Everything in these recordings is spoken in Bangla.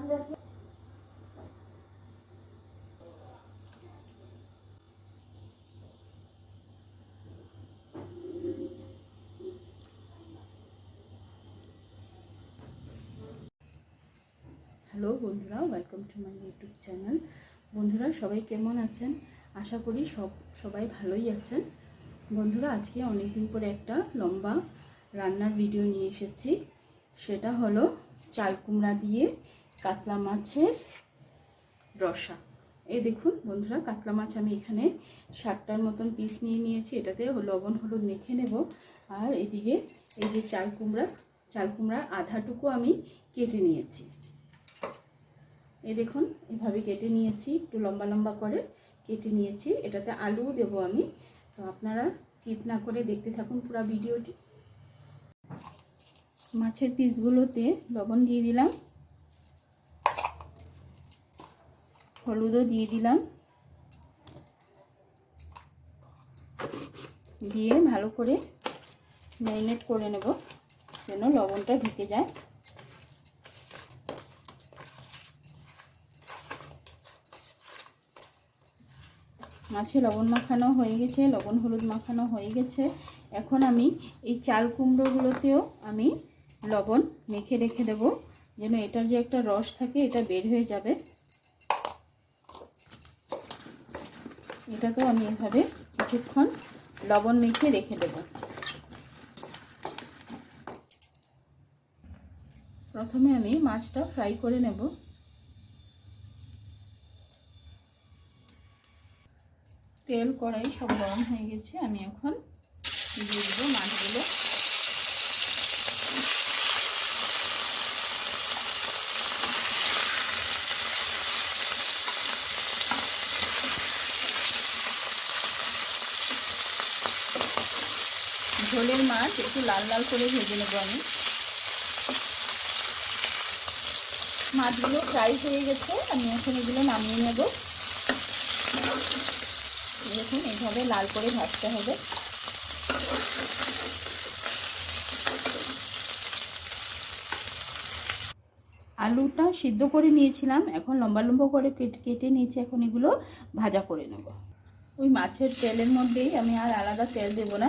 হ্যালো বন্ধুরা welcome to my YouTube channel বন্ধুরা, সবাই কেমন আছেন? আশা করি সব, সবাই ভালোই আছেন। বন্ধুরা, আজকে অনেক দিন পরে একটা লম্বা রান্নার ভিডিও নিয়ে এসেছি। সেটা হলো চাল কুমড়া দিয়ে কাতলা মাছের রসা। এই দেখুন বন্ধুরা, কাতলা মাছ আমি এখানে ষাটটার মতন পিস নিয়ে নিয়েছি। এটাতে লবণ, হলুদ মেখে নেব। আর এদিকে এই যে চাল কুমড়া, চাল কুমড়ার আধাটুকু আমি কেটে নিয়েছি। এই দেখুন, এভাবে কেটে নিয়েছি, একটু লম্বা লম্বা করে কেটে নিয়েছি। এটাতে আলুও দেবো আমি। তো আপনারা স্কিপ না করে দেখতে থাকুন পুরো ভিডিওটি। মাছের পিসগুলোতে লবণ দিয়ে দিলাম। হলুদও দিয়ে দিলাম। দিয়ে ভালো করে ম্যারিনেট করে নেব, যেন লবণটা ঢুকে যায়। মাছে লবণ মাখানো হয়ে গেছে, লবণ হলুদ মাখানো হয়ে গেছে। এখন আমি এই চাল কুমড়োগুলোতেও আমি লবণ মেখে রেখে দেব, যেন এটার যে একটা রস থাকে, এটা বের হয়ে যাবে। এটাকেও আমি এভাবে কিছুক্ষণ লবণ মেখে রেখে দেব। প্রথমে আমি মাছটা ফ্রাই করে নেব। তেল কড়াই সব গরম হয়ে গেছে, আমি এখন দিয়ে দেবো মাছগুলো। ঝোলের মাছ একটু লাল লাল করে ভেজে নেব আমি। মাছগুলো ফ্রাই হয়ে গেছে, আমি এখন এগুলো নামিয়ে নেব। দেখুন, এইভাবে লাল করে ভাজতে হবে। আলুটা সিদ্ধ করে নিয়েছিলাম, এখন লম্বা লম্বা করে কেটে নিয়েছি, এখন এগুলো ভাজা করে নেব। ওই মাছের তেলের মধ্যেই আমি আর আলাদা তেল দেবো না।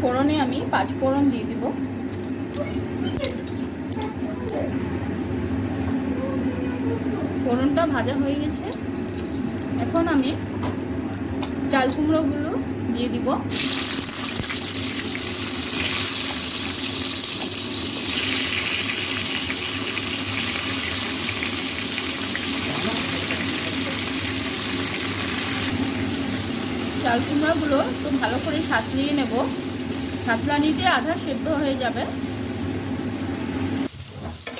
ফোড়নে আমি পাঁচ ফোড়ন দিয়ে দিব। ফোড়নটা ভাজা হয়ে গেছে। এখন আমি চাল কুমড়োগুলো দিয়ে দিব। চাল কুমড়াগুলো একটু ভালো করে সাঁতলিয়ে নেব। সাঁতলানিতে আধা সেদ্ধ হয়ে যাবে।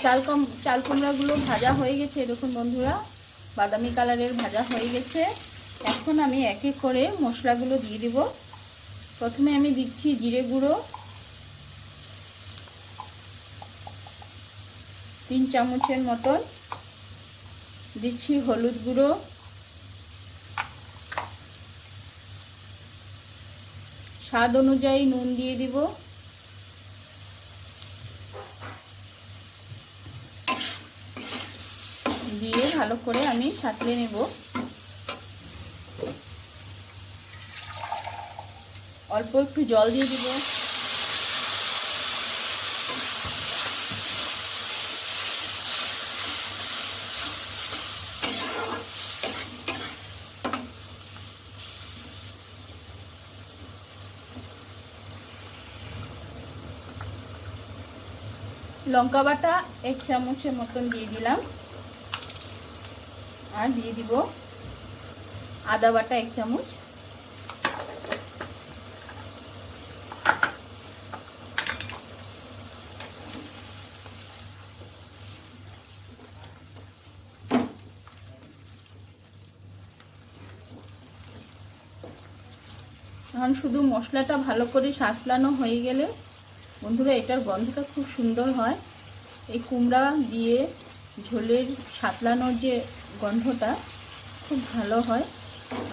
চাল কম চাল কুমড়াগুলো ভাজা হয়ে গেছে, দেখুন বন্ধুরা। বাদামি কালারের ভাজা হয়ে গেছে। এখন আমি এক এক করে মশলাগুলো দিয়ে দেব। প্রথমে আমি দিচ্ছি জিরে গুঁড়ো। তিন চামচের মতন। দিচ্ছি হলুদ গুঁড়ো। স্বাদ অনুযায়ী নুন দিয়ে দিব। দিয়ে ভালো করে আমি সাঁতলে নেব। অল্প একটু জল দিয়ে দিব। লঙ্কা বাটা এক চামচের মতন দিয়ে দিলাম। আর দিয়ে দিব আদা বাটা এক চামচ। এখন শুধু মশলাটা ভালো করে সাঁতলানো হয়ে গেলে বন্ধুরা, এটার গন্ধটা খুব সুন্দর হয়। এই কুমড়া দিয়ে ঝোলের সাতলানোর যে গন্ধটা, খুব ভালো হয়।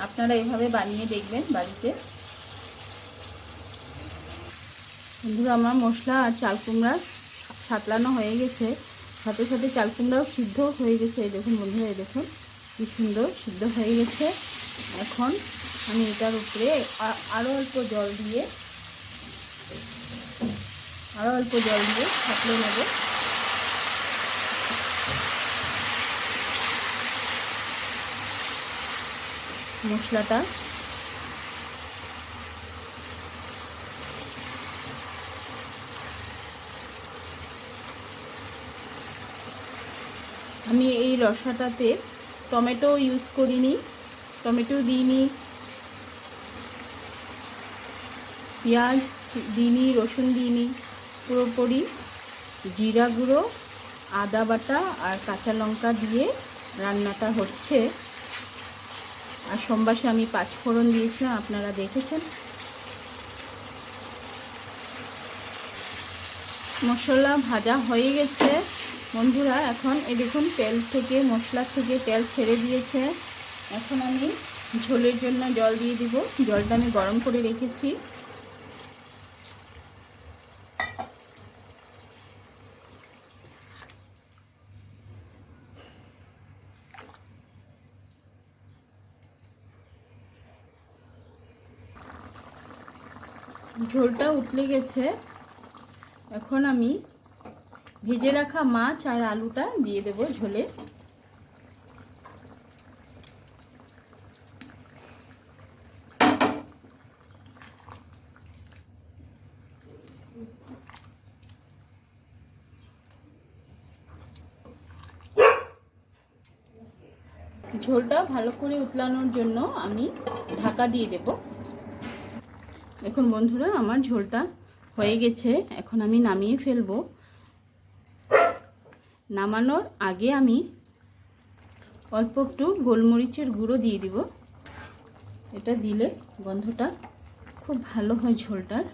আপনারা এভাবে বানিয়ে দেখবেন বাড়িতে। বন্ধুরা, আমার মশলা আর চাল কুমড়া সাতলানো হয়ে গেছে। সাথে সাথে চাল কুমড়াও সিদ্ধ হয়ে গেছে। এই দেখুন বন্ধুরা, এই দেখুন কি সুন্দর সিদ্ধ হয়ে গেছে। এখন আমি এটার উপরে আরও অল্প জল দিয়ে আরও অল্প জল দিয়ে সাতলে নেব। মশলাটা। আমি এই রসাটাতে টমেটো ইউজ করিনি, টমেটো দিইনি, পেঁয়াজ দিইনি, রসুন দিইনি। পুরোপুরি জিরা গুঁড়ো, আদা বাটা আর কাঁচা লঙ্কা দিয়ে রান্নাটা হচ্ছে। আর সোমবাসে আমি পাঁচফোড়ন দিয়েছিলাম, আপনারা দেখেছেন। মশলা ভাজা হয়ে গেছে। বন্ধুরা, এখন এই দেখুন, তেল থেকে, মশলা থেকে তেল ছেড়ে দিয়েছে। এখন আমি ঝোলের জন্য জল দিয়ে দিব। জলটা আমি গরম করে রেখেছি। ঝোলটা উতলে গেছে। এখন আমি ভেজে রাখা মাছ আর আলুটা দিয়ে দেব ঝোলে। ঝোলটা ভালো করে উতলানোর জন্য আমি ঢাকা দিয়ে দেব। এখন বন্ধুরা আমার ঝোলটা হয়ে গেছে। এখন আমি নামিয়ে ফেলব। নামানোর আগে আমি অল্প একটু গোলমরিচের গুঁড়ো দিয়ে দিব। এটা দিলে গন্ধটা খুব ভালো হয় ঝোলটার।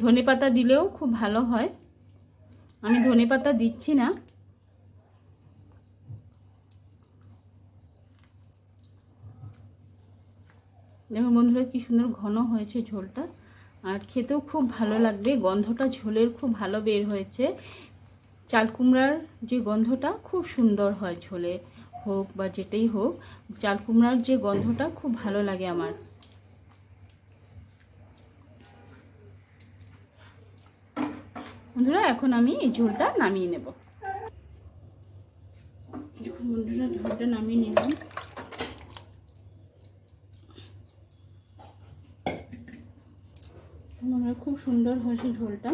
ধনে পাতা দিলেও খুব ভালো হয়। আমি ধনে পাতা দিচ্ছি না। দেখুন বন্ধুরা কি সুন্দর ঘন হয়েছে ঝোলটা। আর খেতেও খুব ভালো লাগবে, গন্ধটা ঝোলের খুব ভালো বের হয়েছে। চাল কুমড়ার যে গন্ধটা খুব সুন্দর হয় ঝোলে হোক বা যেটাই হোক, চাল কুমড়ার যে গন্ধটা খুব ভালো লাগে আমার। বন্ধুরা, এখন আমি এই ঝোলটা নামিয়ে নেব। বন্ধুরা, ঝোলটা নামিয়ে নিলাম। খুব সুন্দর হয়েছে ঝোলটা।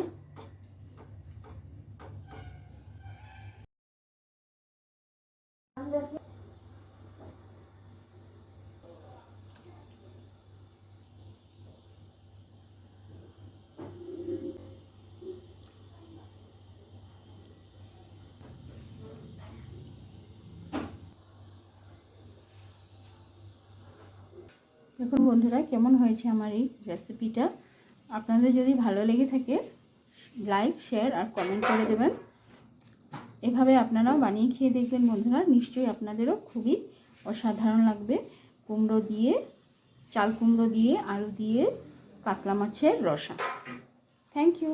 দেখুন বন্ধুরা, কেমন হয়েছে আমার এই রেসিপিটা আপনাদের যদি ভালো লেগে থাকে লাইক শেয়ার আর কমেন্ট করে দেবেন। এভাবে আপনারাও বানিয়ে খেয়ে দেখবেন বন্ধুরা। নিশ্চয়ই আপনাদেরও খুবই অসাধারণ লাগবে। কুমড়ো দিয়ে, চাল কুমড়ো দিয়ে, আলু দিয়ে, কাতলা মাছের রসা। Thank you